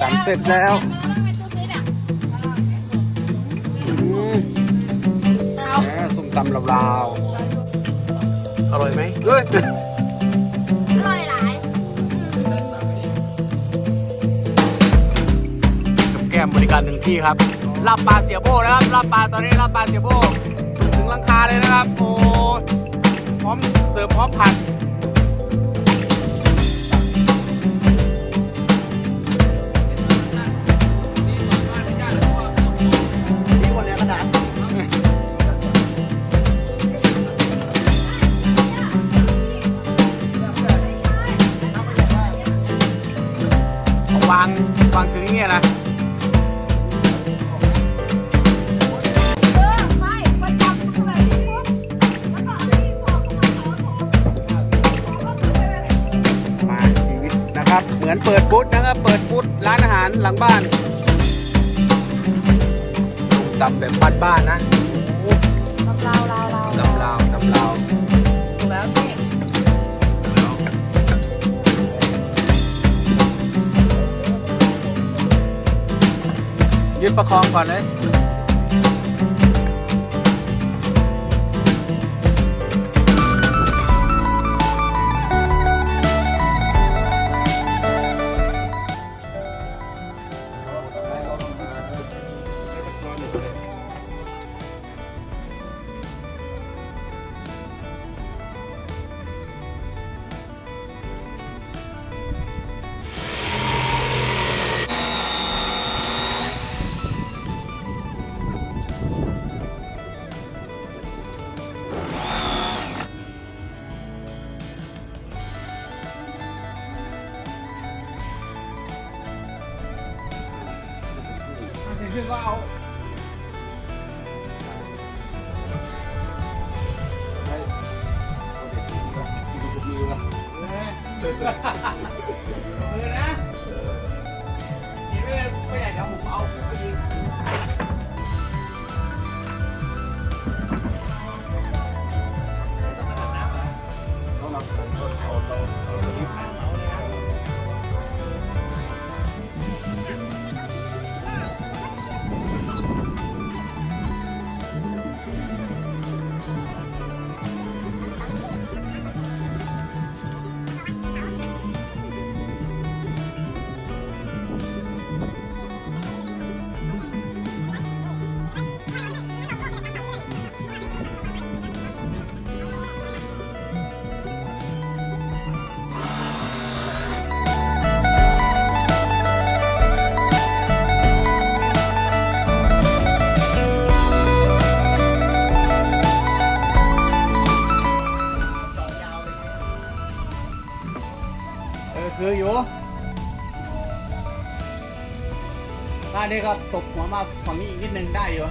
ตำเสร็จแล้วอืมแหมส้มตำลาวๆอร่อยไหมเฮ้ยอร่อยหลายกับแก้มบริการหนึ่งที่ครับลาบปลาเสียโบนะครับลาบปลาตอนนี้ลาบปลาเสียโบ ถึงหลังคาเลยนะครับ โอ้พร้อมเสิร์ฟพร้อมผัด ลังบ้านส้มตำแบบบ้านๆนะโอ้ตำลาวลาวลาวตำลาวตำลาวถูกแล้วพี่ยึดประคองก่อนเลย มือนะเห็นไหมไม่อยากจะผมเอา นนี้ก็ตบหัวมาฝั่งนี้อีกนิดนึงได้อยู่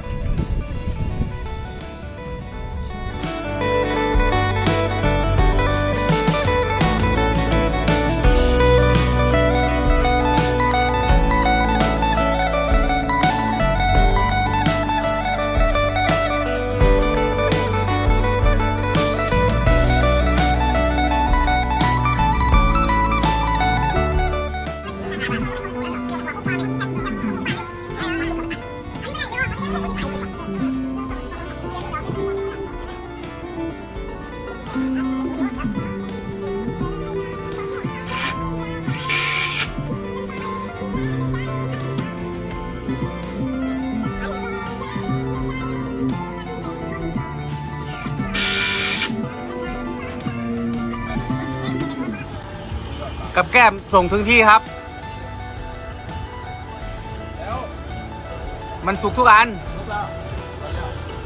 กับแก้มส่งถึงที่ครับมันสุกทุกอัน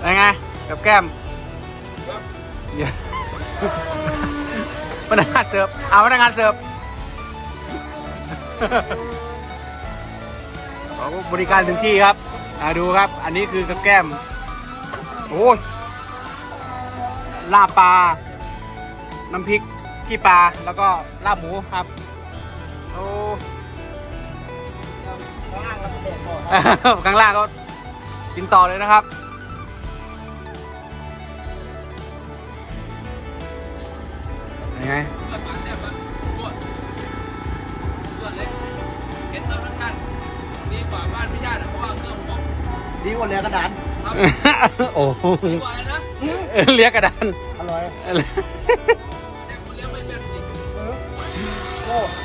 ยังไง กับแก้มเดี๋ยวพนักงานเสิร์ฟเอาพนักงานเสิร์ฟขอบริการถึงที่ครับอ่าดูครับ อันนี้คือกับแก้ม โอ้ยลาบปลา น้ำพริก ขี้ปลาแล้วก็ลาบหมูครับโอ้ข้างล่างก็กินต่อเลยนะครับ ยังไงเลือดปากแซ่บปะรวดรวดเลยเห็นเอารสชาติกว่าบ้านพี่ญาตินะเพราะว่าเครื่องผมดีกว่าเรือกระดานโอ้โหดีกว่าอะไรนะเลียกระดาน อร่อย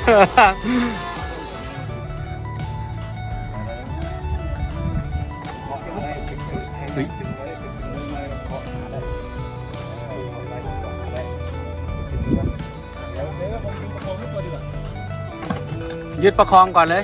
ยยึดประคองก่อนเลย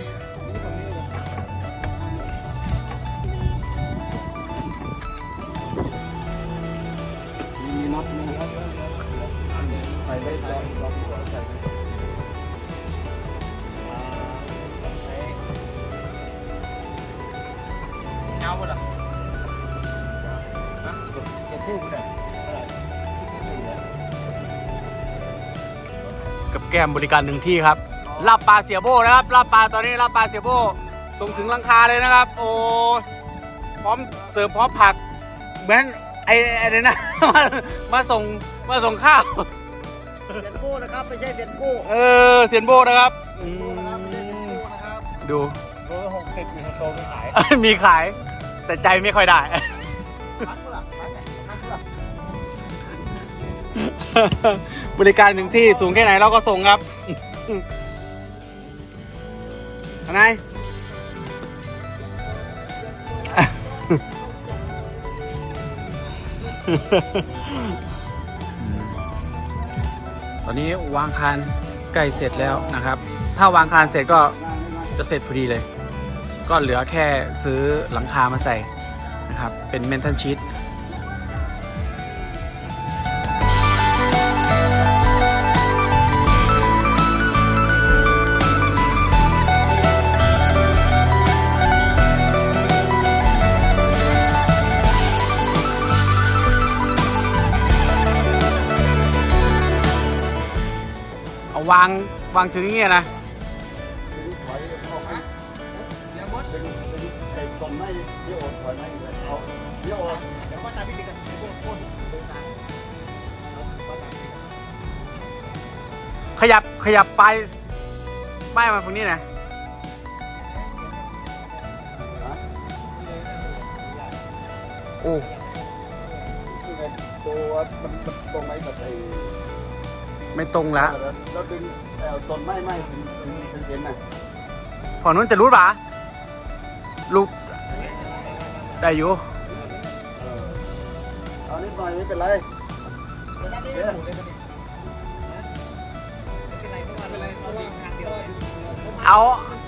แก้มบริการถึงที่ครับลาบปลาเสียโบนะครับลาบปลาตอนนี้ลาบปลาเสียโบส่งถึงหลังคาเลยนะครับ โอ้พร้อมเสิร์ฟพร้อมผักเหมือนไอ้ไอ้นี่นะมามาส่งมาส่งข้าวเสียนกู้นะครับไม่ใช่เสียนกู้เออเสียนโบนะครับอืมนะครับดูเบอร์หกสิบมีโตไปขายมีขาย แต่ใจไม่ค่อยได้ บริการถึงที่สูงแค่ไหนเราก็ส่งครับอะไรตอนนี้วางคานใกล้เสร็จแล้วนะครับ ถ้าวางคานเสร็จก็จะเสร็จพอดีเลย ก็เหลือแค่ซื้อหลังคามาใส่นะครับ เป็นเมนทันชีตาวางวางถึงอย่างเงี้ยนะถอยออกไปเลี้ยงมดดึงดึงไอ้ต้นไม้เยี่ยวถอยไม้เลยเอาเยี่ยวเดี๋ยวพ่อตามพี่ติ๊กกันโคตรโคตรเดินทางขยับขยับไปป้ายมาตรงนี้นะโอ้ตัวมันมันตรงไหนกับไอ้ ไม่ตรงละแล้วดึงเอาต้นไม้ไม้ถึงถึงถึงเห็นน่ะฝั่งนู้นจะรู้ปะลูกได้อยู่เออเอานิดหน่อยไม่เป็นไรเดี๋ยวเอา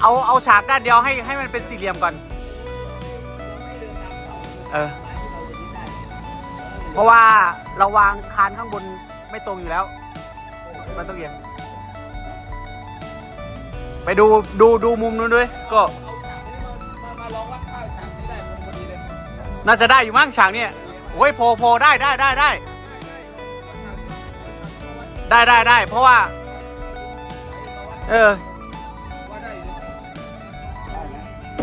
เอาเอาฉากด้านเดียวให้ให้มันเป็นสี่เหลี่ยมก่อน เออ เพราะว่าเราวางคานข้างบนไม่ตรงอยู่แล้ว มันต้องเอียงไปดูดูดูมุมนู้นด้วยก็เอาฉากนี้มามามาลองวัดค่าฉากนี้ได้พอดีเลยน่าจะได้อยู่มั้งฉากเนี่ยโอ้ยโพโพได้ได้ได้ได้ได้ได้ได้เพราะว่า เออ ว่าได้อยู่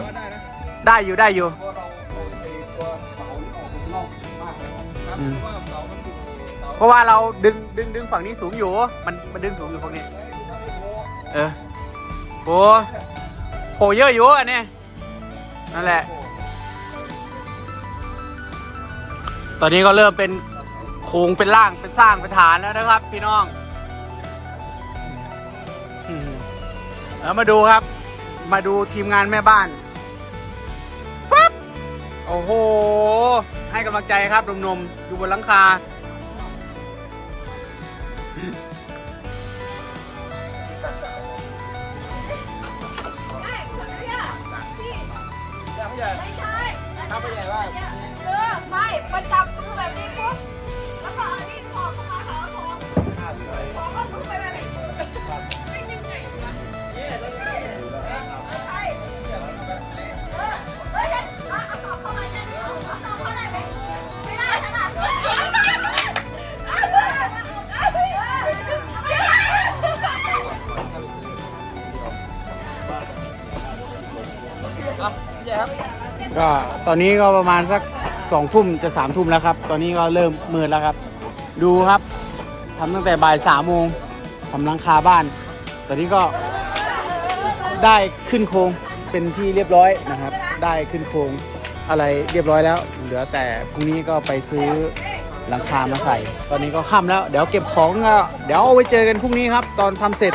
ว่าได้นะได้อยู่ได้อยู่เพราะเราเอาไอ้ตัวเสาออกข้างนอกมากเลยครับอืมเพราะว่าเสามันอยู่ เพราะว่าเราดึงดึงดึงฝั่งนี้สูงอยู่ มันมันดึงสูงอยู่ฝั่งนี้ เออโผโผเยอะอยู่อันนี้นั่นแหละ ตอนนี้ก็เริ่มเป็นโครงเป็นร่างเป็นสร้างเป็นฐานแล้วนะครับ พี่น้องแล้วมาดูครับ มาดูทีมงานแม่บ้านฟับโอ้โห ให้กำลังใจครับหนุ่มๆอยู่บนหลังคา อนนี้ก็ประมาณสักสองทุ่มจะสามทุ่มแล้วครับ ตอนนี้ก็เริ่มมืดแล้วครับ ดูครับทำตั้งแต่บ่ายสามโมงทำหลังคาบ้าน ตอนนี้ก็ได้ขึ้นโครงเป็นที่เรียบร้อยนะครับ ได้ขึ้นโครงอะไรเรียบร้อยแล้ว เหลือแต่พรุ่งนี้ก็ไปซื้อหลังคามาใส่ ตอนนี้ก็ค่ำแล้ว เดี๋ยวเก็บของก็เดี๋ยวเอาไว้เจอกันพรุ่งนี้ครับ ตอนทำเสร็จ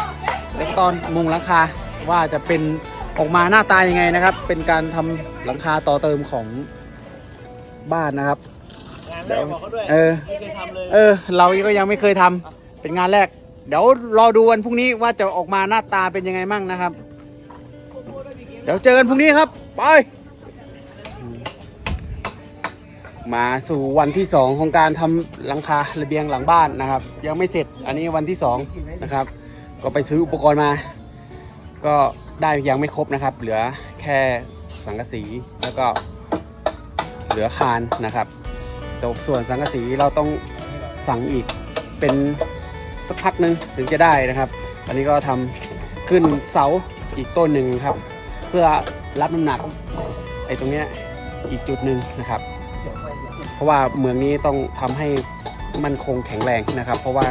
และตอนมุงหลังคาว่าจะเป็น ออกมาหน้าตายังไงนะครับ เป็นการทำหลังคาต่อเติมของบ้านนะครับ งานแรกบอกเขาด้วยเออ ไม่เคยทำเลย เออ เราก็ยังไม่เคยทำเป็นงานแรก เดี๋ยวรอดูวันพรุ่งนี้ว่าจะออกมาหน้าตาเป็นยังไงมั่งนะครับ เดี๋ยวเจอกันพรุ่งนี้ครับไปมาสู่วันที่2ของการทำหลังคาระเบียงหลังบ้านนะครับ ยังไม่เสร็จอันนี้วันที่2นะครับ ก็ไปซื้ออุปกรณ์มา ก็ ได้ยังไม่ครบนะครับ เหลือแค่สังกะสีแล้วก็เหลือคานนะครับแต่ส่วนสังกะสีเราต้องสั่งอีกเป็นสักพักหนึ่งถึงจะได้นะครับ อันนี้ก็ทำขึ้นเสาอีกต้นหนึ่งครับ เพื่อรับน้ำหนักไอ้ตรงเนี้ยอีกจุดหนึ่งนะครับ เพราะว่าเมืองนี้ต้องทำให้มันคงแข็งแรงนะครับ เพราะว่า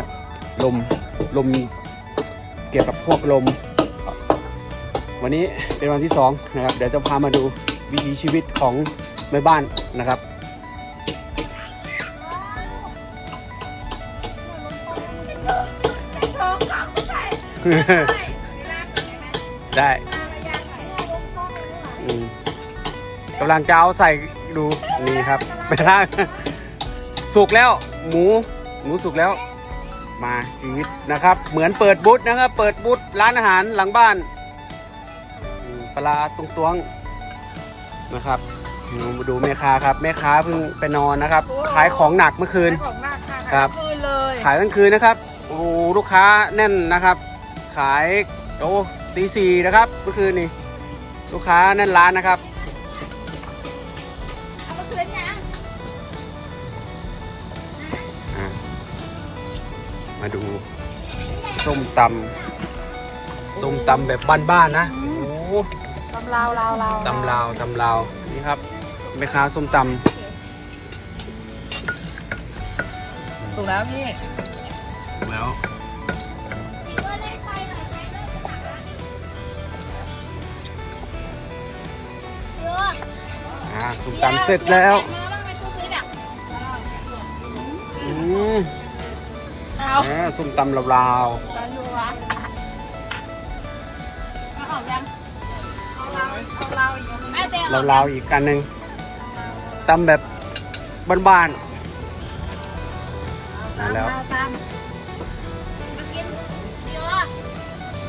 ลมลมเกี่ยวกับพวกลม วันนี้เป็นวันที่สองนะครับเดี๋ยวจะพามาดูวิถีชีวิตของแม่บ้านนะครับได้กำลังจะเอาใส่ดูนี่ครับไปล่างสุกแล้ว หมูหมูสุกแล้ว มาชีวิตนะครับ เหมือนเปิดบูธนะครับ เปิดบูธร้านอาหารหลังบ้าน ปลาตรงตวงๆนะครับอืมมาดูแม่ค้าครับ แม่ค้าเพิ่งไปนอนนะครับ ขายของหนักเมื่อคืนของหน้าค่ะครับคืนเลยขายทั้งคืนนะครับโอ้โหลูกค้าแน่นนะครับ ขายโอ้ตีสี่นะครับเมื่อคืนนี่ลูกค้าแน่นร้านนะครับเอามาคืนยังอะมาดูส้มตำส้มตำแบบบ้านๆนะโอ้โหตำลาวลาวลาวตำลาวตำลาวนี่ครับแม่ค้าส้มตสุกแล้วพี่ำแล้วอ่าส้มตำเสร็จแล้ว อืมเอาอ่าส้มตำลาวต เราเอาเราอีกไม่เต็มๆลาวๆอีกอันหนึ่งตำแบบบ้านๆมาแล้ว ตามมากินเดี๋ยว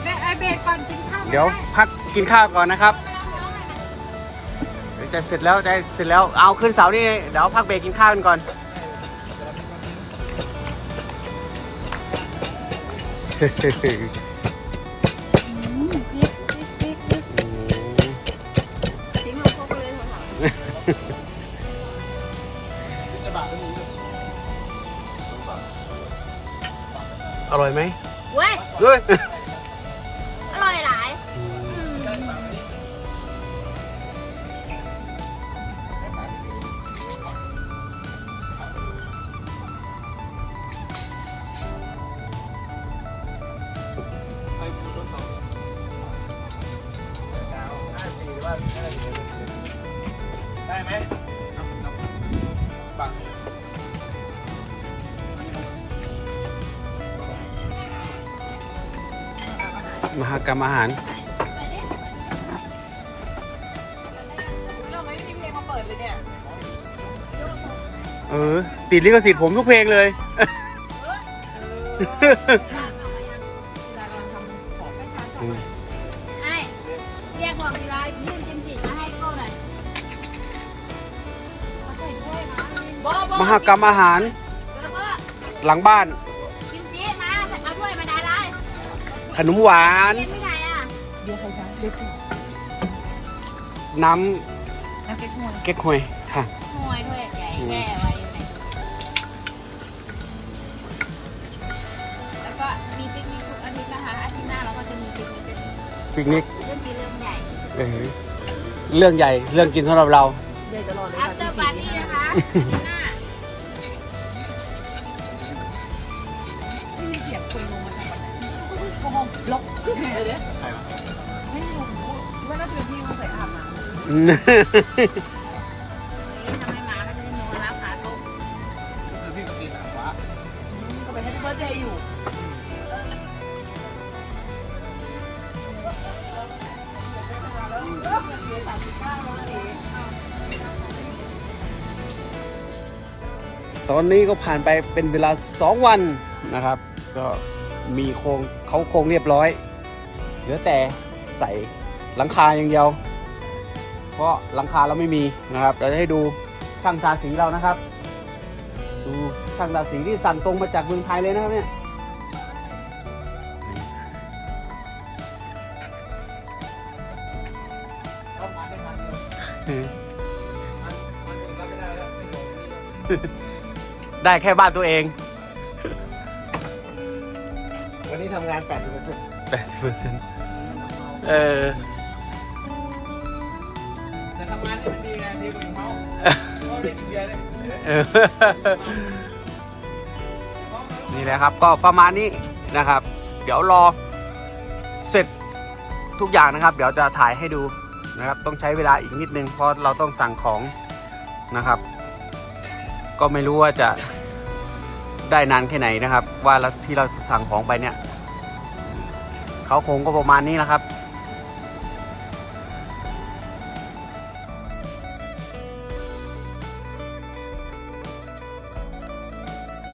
แม่ไอเบรกก่อนกินข้าวเดี๋ยวพักกินข้าวก่อนนะครับ เดี๋ยวจะเสร็จแล้วจะเสร็จแล้วเอาขึ้นเสานี่เดี๋ยวพักเบรกกินข้าวกันก่อน อร่อยไหมเว้ย เฮ้ย กรรมอาหาร เราไม่มีเพลงมาเปิดเลยเนี่ยเออ ติดลิขสิทธิ์ผมทุกเพลงเลยอืมไอ้เรียกบอกดีว่ายื่นจิมจิมาให้โก้หน่อยเขาใส่ถ้วยนะบอบอมหากรรมอาหารแล้วก็หลังบ้าน ขนมหวาน เรียนที่ไหนอะน้นักเก็ตมวยำเก๊กฮวยค่ะ มวยถ้วยใหญ่แก่ไว้อยู่ไหนแล้วก็มีปิกนิกทุกอาทิตย์นะคะอาทิตย์หน้าเราก็จะมีปิกนิกกันอีกปิกนิกเรื่องที่เรื่องใหญ่ เออเรื่องใหญ่ เรื่องกินสำหรับเรา after party นะคะอาทิตย์หน้าใครวะไม่รู้ว่าน่าจะเป็นพี่เขา อืมเฮ้ยทำไมหมามันจะนอนรับขาตรงคือพี่ก็กินอะวะก็ไปให้เบิร์ดเดย์อยู่ตอนนี้ก็ผ่านไปเป็นเวลา 2 วันนะครับ ก็มีโครงเขาโครงเรียบร้อย เหลือแต่ใส่หลังคาอย่างเดียว เพราะหลังคาเราไม่มีนะครับเราจะให้ดูช่างทาสีเรานะครับ ดูช่างทาสีที่สั่งตรงมาจากเมืองไทยเลยนะครับเนี่ยเข้ามาได้ทันเลยมันมันถึงรับไม่ได้แล้วไม่ส่งนี่แล้วได้แค่บ้านตัวเอง วันนี้ทำงาน 80%เปอร์เซ็นต์80%เออ ดีไงดีกว่าอยู่เมาเพราะได้กินเบียร์เลยเออนี่แหละครับก็ประมาณนี้นะครับ เดี๋ยวรอเสร็จทุกอย่างนะครับ เดี๋ยวจะถ่ายให้ดูนะครับต้องใช้เวลาอีกนิดนึงเพราะเราต้องสั่งของนะครับ ก็ไม่รู้ว่าจะได้นานแค่ไหนนะครับ ว่าที่เราสั่งของไปเนี่ยเขาคงก็ประมาณนี้นะครับ